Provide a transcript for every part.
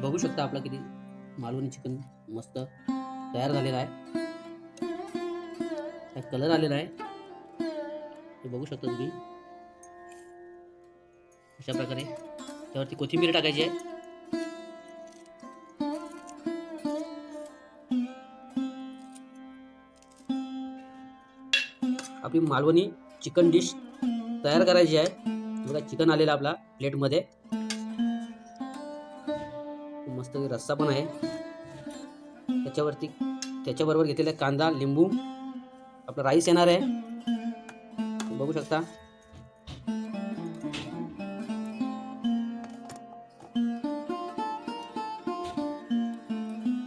बघू शकता आपला किती मालवणी चिकन मस्त तयार झालेला आहे. त्यात कलर आलेला आहे. हे बघू शकता तुम्ही. अशा प्रकारे त्यावरती कोथिंबीर टाकायची आहे. आपली मालवणी चिकन डिश तयार करायची आहे. बघा चिकन आलेलं आपला प्लेटमध्ये मस्त रस्सा पण आहे. त्याच्यावरती त्याच्याबरोबर घेतलेला कांदा लिंबू आपला राईस येणार आहे. बघू शकता.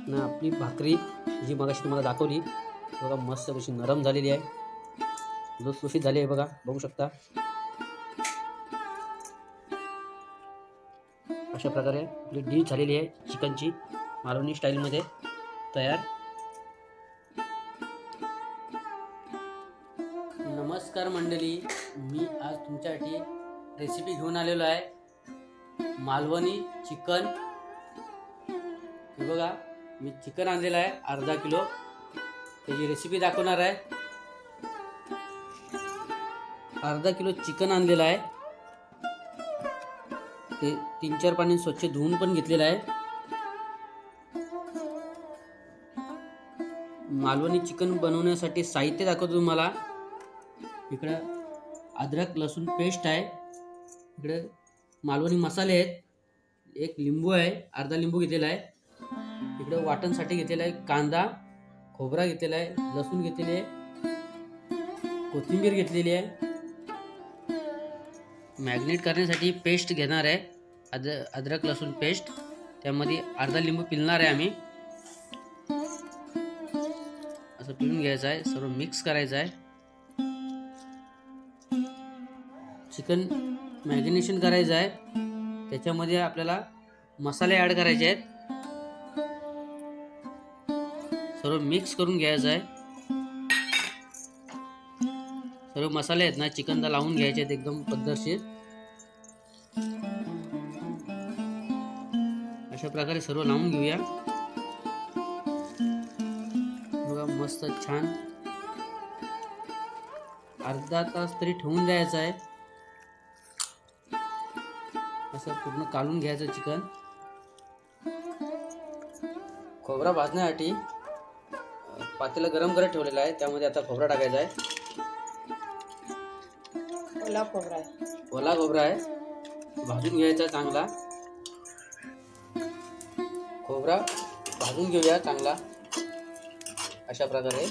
ना आपली भाकरी जी मगाशी तुम्हाला दाखवली बघा मस्त कशी नरम झालेली आहे. लुसलुशीत झाली आहे बघा बघू शकता. अशा प्रकारे आपली डिश झालेली आहे चिकनची. मालवणी स्टाईलमध्ये तयार. नमस्कार मंडळी. मी आज तुमच्यासाठी रेसिपी घेऊन आलेलो आहे. मालवणी चिकन. हे बघा मी चिकन आणलेलं आहे अर्धा किलो. त्याची रेसिपी दाखवणार आहे. अर्धा किलो चिकन आणलेलं आहे. ते तीन चार पाणी स्वच्छ धुवून पण घेतलेलं आहे. मालवणी चिकन बनवण्यासाठी साहित्य दाखवतो तुम्हाला. इकडं अद्रक लसूण पेस्ट आहे. इकडं मालवणी मसाले आहेत. एक लिंबू आहे अर्धा लिंबू घेतलेला आहे. इकडं वाटणसाठी घेतलेला आहे कांदा खोबरा घेतलेला आहे लसूण घेतलेली आहे. कोथिंबीर घेतलेली आहे. मॅग्नेट करण्यासाठी पेस्ट घेणार आहे. अद अद्रक लसूण पेस्ट. त्यामध्ये अर्धा लिंबू पिळणार आहे आम्ही. असं पिळून घ्यायचं आहे. सर्व मिक्स करायचं आहे. चिकन मॅरिनेशन करायचं आहे. त्याच्यामध्ये आपल्याला मसाले ॲड करायचे आहेत. सर्व मिक्स करून घ्यायचं आहे. सर्व मसाले आहेत ना चिकनला लावून घ्यायचे आहेत एकदम पद्धतशीर. प्रकारे सर्व लावून घेऊया. बघा मस्त छान. अर्धा तास तरी ठेवून द्यायचं आहे. असं पूर्ण काढून घ्यायचं चिकन. खोबरा भाजण्यासाठी पातेलं गरम करत ठेवलेलं आहे. त्यामध्ये आता खोबरा टाकायचा आहे. ओला खोबरा आहे. ओला खोबरा आहे. भाजून घ्यायचा चांगला. खोबरा भाजून घेऊया चांगला. अशा प्रकारे.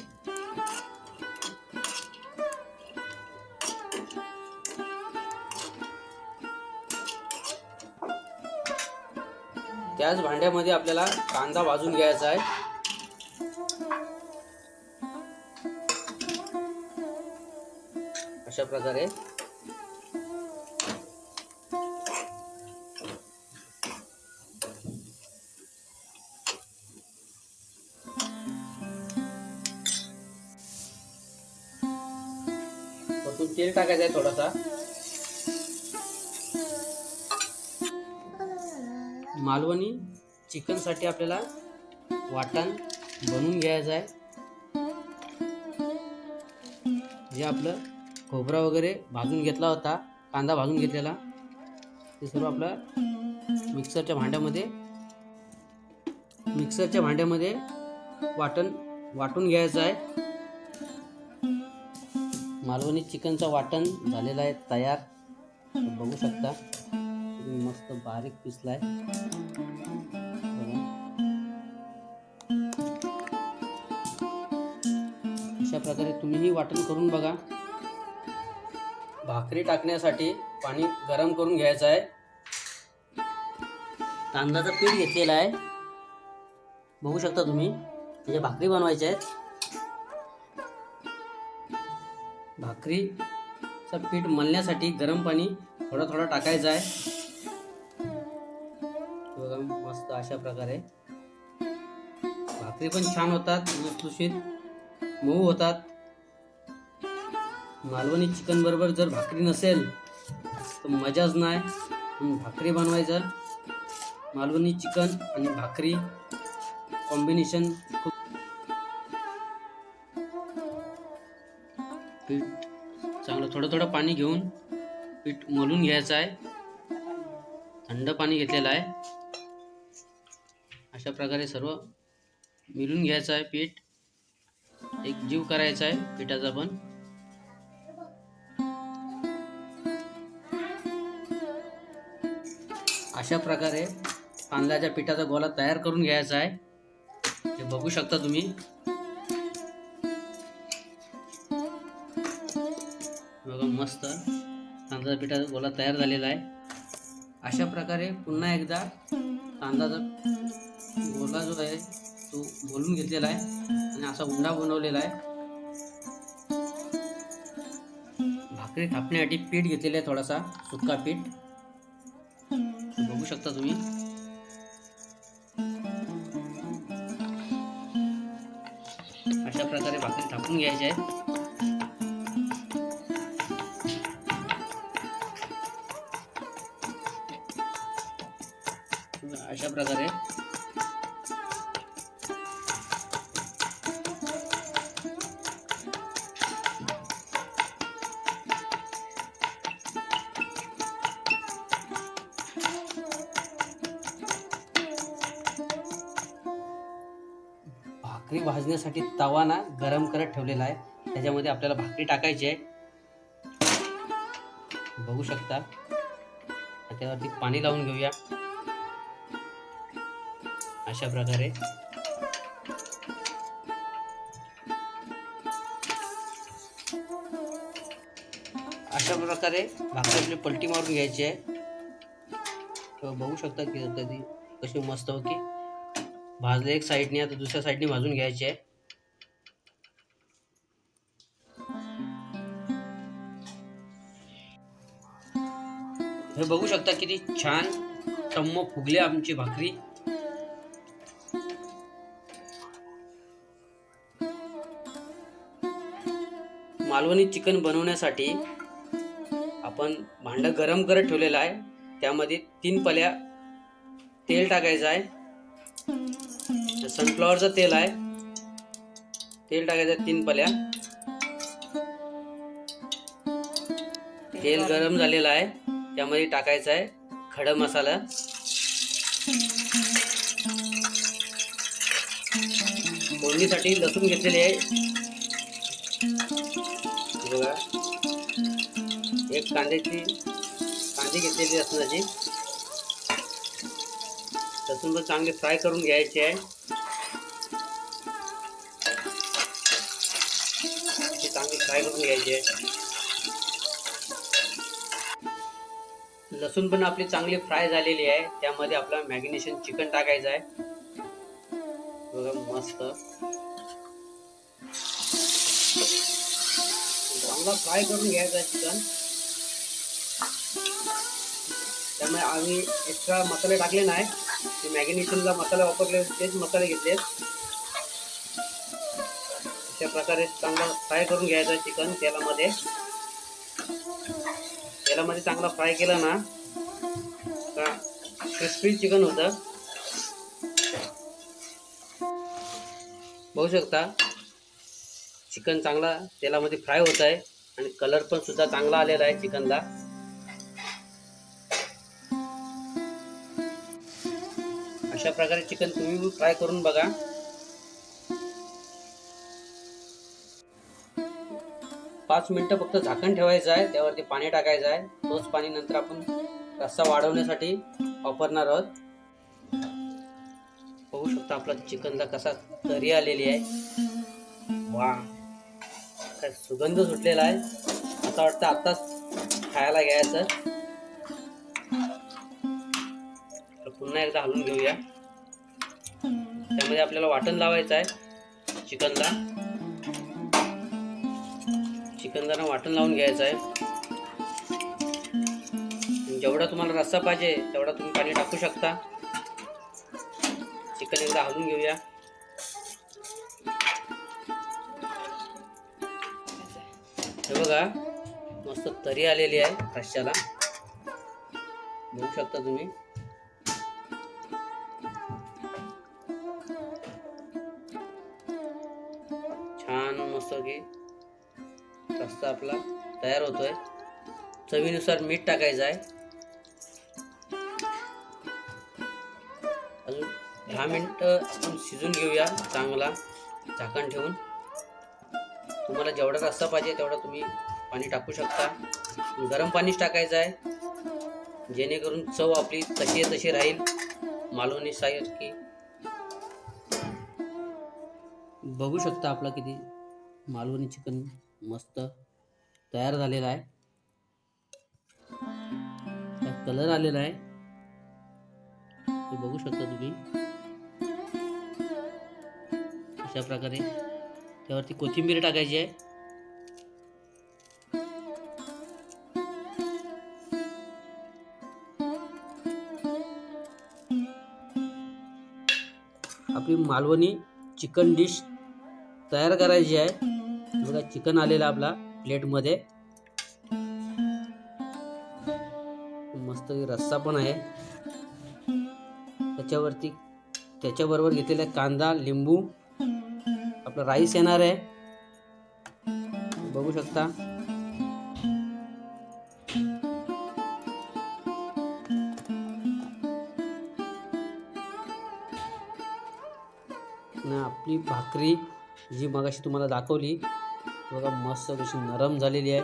त्याच भांड्यामध्ये आपल्याला कांदा भाजून घ्यायचा आहे. अशा प्रकारे. टाकू तेल टाकायचं आहे थोडासा. मालवणी चिकनसाठी आपल्याला वाटण बनवून घ्यायचं आहे. जे आपलं खोबरा वगैरे भाजून घेतला होता कांदा भाजून घेतलेला ते सर्व आपलं मिक्सरच्या भांड्यामध्ये मिक्सरच्या भांड्यामध्ये वाटण वाटून घ्यायचं आहे. मालवणी चिकनचं वाटण झालेलं आहे तयार. बघू शकता. मस्त बारीक पिसलाय. आहे अशा प्रकारे तुम्हीही वाटण करून बघा. भाकरी टाकण्यासाठी पाणी गरम करून घ्यायचं आहे. तांदळाचं पीठ घेतलेलं आहे. बघू शकता तुम्ही. त्याच्या भाकरी बनवायच्या आहेत. भाकरीचं पीठ मलण्यासाठी गरम पाणी थोडं थोडं टाकायचं आहे. बघा मस्त अशा प्रकारे. भाकरी पण छान होतात लुसलुशीत. मऊ होतात. मालवणी चिकन बरोबर जर भाकरी नसेल तर मजाच नाही. म्हणून भाकरी बनवायचं. मालवणी चिकन आणि भाकरी कॉम्बिनेशन खूप थोडं थोडं पाणी घेऊन पीठ मलून घ्यायचं आहे. थंड पाणी घेतलेलं आहे. अशा प्रकारे सर्व मिळून घ्यायचं आहे पीठ. एक जीव करायचा आहे पिठाचा पण. अशा प्रकारे तांदळाच्या पिठाचा गोला तयार करून घ्यायचा आहे. हे बघू शकता तुम्ही. मस्त तांदळाच्या पिठाचा गोळा तयार झालेला आहे. अशा प्रकारे पुन्हा एकदा तांदळाचा गोला जो आहे तो बोलून घेतलेला आहे आणि असा उंडा बनवलेला आहे. भाकरी थापण्यासाठी पीठ घेतलेलं आहे थोडासा सुक्का पीठ. बघू शकता तुम्ही. अशा प्रकारे भाकरी थापून घ्यायची आहे अशा प्रकारे. भाकरी भाजण्यासाठी तवा ना गरम करत ठेवलेला आहे. त्याच्यामध्ये आपल्याला भाकरी टाकायची आहे. बघू शकता. त्यावरती पाणी लावून घेऊया. अशा प्रकारे. अशा प्रकारे भाकरी आपली पलटी मारून घ्यायची आहे. बघू शकता की कधी कशी मस्त होती. भाजले एक साईडने आता दुसऱ्या साईडने भाजून घ्यायची आहे. हे बघू शकता किती छान टम्म फुगले आमची भाकरी. मालवणी चिकन बनवण्यासाठी आपण भांडं गरम करत ठेवलेलं आहे. त्यामध्ये तीन पल्या तेल टाकायचं आहे. सनफ्लॉवरचं तेल आहे. तेल टाकायचं तीन पल्या. तेल गरम झालेलं आहे. त्यामध्ये टाकायचं आहे खडा मसाला. फोडणीसाठी लसूण घेतलेली आहे. बघा. एक कांद्याची कांदी घेतलेली लसणाची लसूण पण चांगले फ्राय करून घ्यायचे आहे. ते चांगले फ्राय करून घ्यायचे आहे. लसूण पण आपली चांगली फ्राय झालेली आहे. त्यामध्ये आपला मॅगिनेशन चिकन टाकायचं आहे. बघा मस्त. चांगला फ्राय करून घ्यायचा आहे चिकन? त्यामुळे आम्ही एक्स्ट्रा मसाले टाकले नाही. ते मॅगिनेशनला मसाले वापरले तेच मसाले घेतले अशा प्रकारे चांगला फ्राय करून घ्यायचा चिकन तेलामध्ये. तेलामध्ये चांगला फ्राय केला ना का क्रिस्पी चिकन होतं. बघू शकता चिकन चांगला तेलामध्ये फ्राय होत आहे आणि कलर पण सुद्धा चांगला आलेला आहे चिकनला. अशा प्रकारे चिकन तुम्ही फ्राय करून बघा. पाच मिनटं फक्त झाकण ठेवायचं आहे त्यावरती पाणी टाकायचं आहे. तोच पाणी नंतर आपण रस्सा वाढवण्यासाठी वापरणार आहोत. बघू शकता आपला चिकनला कसा तरी आलेली आहे. वा. काय सुगंध सुटलेला आहे. असं वाटतं आत्ताच खायला घ्यायचं. तर पुन्हा एकदा हलवून घेऊया. त्यामध्ये आपल्याला वाटण लावायचं आहे चिकनला. चिकन जरा वाटण लावून घ्यायचं आहे. जेवढा तुम्हाला रस्सा पाहिजे तेवढा तुम्ही पाणी टाकू शकता. चिकन एकदा हलवून घेऊया. हे बघा मस्त तरी आलेली आहे रश्याला बघू शकता तुम्ही. छान मस्त की रस्ता आपला तयार होतोय. चवीनुसार मीठ टाकायचं आहे. अजून दहा मिनटं आपण शिजून घेऊया चांगला झाकण ठेवून. तुम्हाला जेवढा रस्सा पाहिजे तेवढा तुम्ही पाणी टाकू शकता. गरम पाणीच टाकायचं आहे. जेणेकरून चव आपली तशी आहे तशी राहील. मालवणी सारखी बघू शकता आपला किती मालवणी चिकन मस्त तयार झालेला आहे. कलर आलेला आहे. ते बघू शकता तुम्ही. अशा प्रकारे त्यावरती कोथिंबीर टाकायची आहे. आपली मालवणी चिकन डिश तयार करायची आहे. बघा चिकन आलेला आपला प्लेटमध्ये. मस्त रस्सा पण आहे. त्याच्यावरती त्याच्याबरोबर घेतलेला कांदा लिंबू आपला राईस येणार आहे. बघू शकता. आणि आपली भाकरी जी मगाशी तुम्हाला दाखवली बघा मस्त कशी नरम झालेली आहे.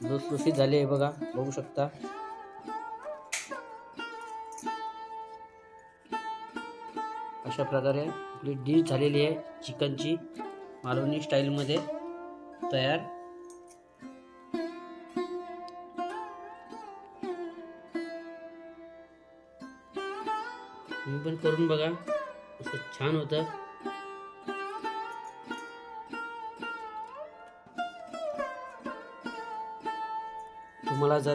लुसलुशीत झाली आहे बघा बघू शकता. अशा प्रकारे आपली डिश झालेली आहे चिकनची. मालवणी स्टाईलमध्ये तयार. तुम्ही पण करून बघा असं छान होतं. तुम्हाला जर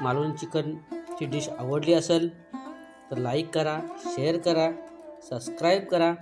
मालवणी चिकनची डिश आवडली असेल तर लाईक करा शेअर करा. सबस्क्राईब करा.